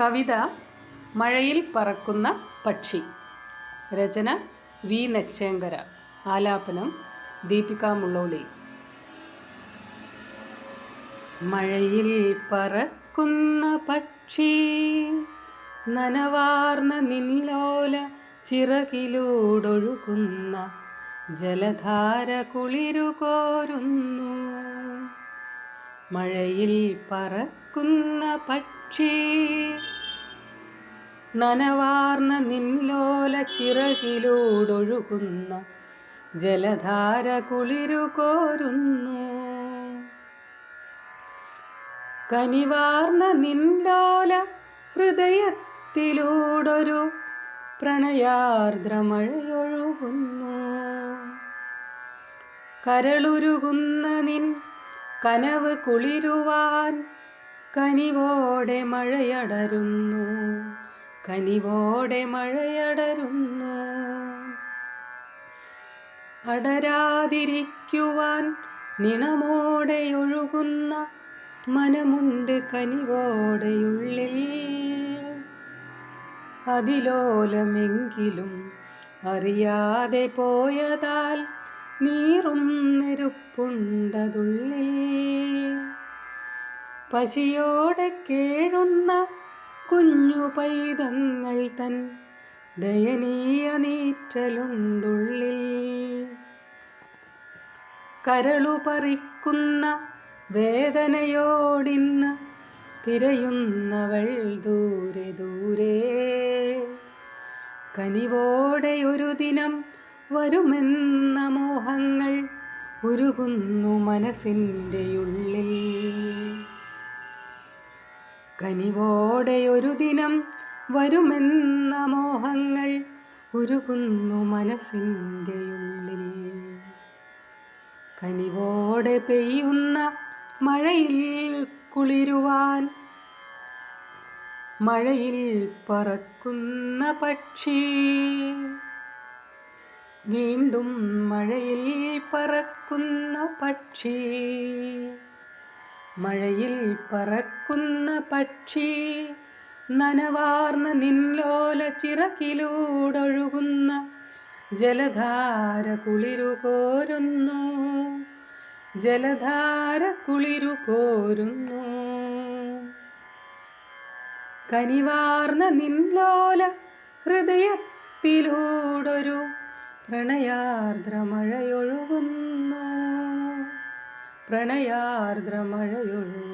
കവിത മഴയിൽ പറക്കുന്ന പക്ഷി. രചന വി. നെച്ചേങ്കര. ആലാപനം ദീപിക മുള്ളോളി. മഴയിൽ പറക്കുന്ന പക്ഷി നനവാർന്ന നിന്നോല ചിറകിലൂടൊഴുകുന്ന ജലധാര കുളിരു കോരുന്നു മഴയിൽ പറക്കുന്ന പക്ഷി. നനവാർന്ന നിൻലോല ചിറകിലൂടൊഴുകുന്ന ജലധാര കുളിരു കോരുന്നു. കനിവാർന്ന നിൻലോല ഹൃദയത്തിലൂടൊരു പ്രണയാർദ്രമഴയൊഴുകുന്നു. കരളുരുകുന്ന നിൻ കനവ് കുളിരുവാൻ കനിവോടെ മഴയടരുന്നു. കനിവോടെ മഴയടരുന്നു. അടരാതിരിക്കുവാൻ നിണമോടെ ഒഴുകുന്ന മനമുണ്ട് കനിവോടെയുള്ളിൽ അതിലോലമെങ്കിലും അറിയാതെ പോയതാൽ നീറും നെരുപ്പുണ്ടതുള്ളിൽ. പശിയോടെ കേഴുന്ന കുഞ്ഞു പൈതങ്ങൾ തൻ ദയനീയ നീറ്റലുണ്ടുള്ളിൽ. കരളു പറിക്കുന്ന വേദനയോടിന്ന് തിരയുന്നവൾ ദൂരെ ദൂരെ. കനിവോടെ ഒരു ദിനം വരുമെന്ന മോഹങ്ങൾ ഉരുകുന്നു മനസ്സിന്റെ ഉള്ളിൽ. കനിവോടെ ഒരു ദിനം വരുമെന്ന മോഹങ്ങൾ ഉരുകുന്നു മനസ്സിന്റെ ഉള്ളിൽ. കനിവോടെ പെയ്യുന്ന മഴയിൽ കുളിരുവാൻ മഴയിൽ പറക്കുന്ന പക്ഷി വീണ്ടും മഴയിൽ പറക്കുന്ന പക്ഷി. മഴയിൽ പറക്കുന്ന പക്ഷി നനവാർന്ന നിൻലോല ചിറകിലൂടൊഴുകുന്ന ജലധാര കുളിരു കോരുന്നു. ജലധാര കുളിരു കോരുന്നു. കനിവാർന്ന നിൻലോല ഹൃദയത്തിലൂടൊരു പ്രണയാർദ്രമഴയൊഴുകുന്നു പ്രണയാർദ്രമഴയൊഴുകുന്നു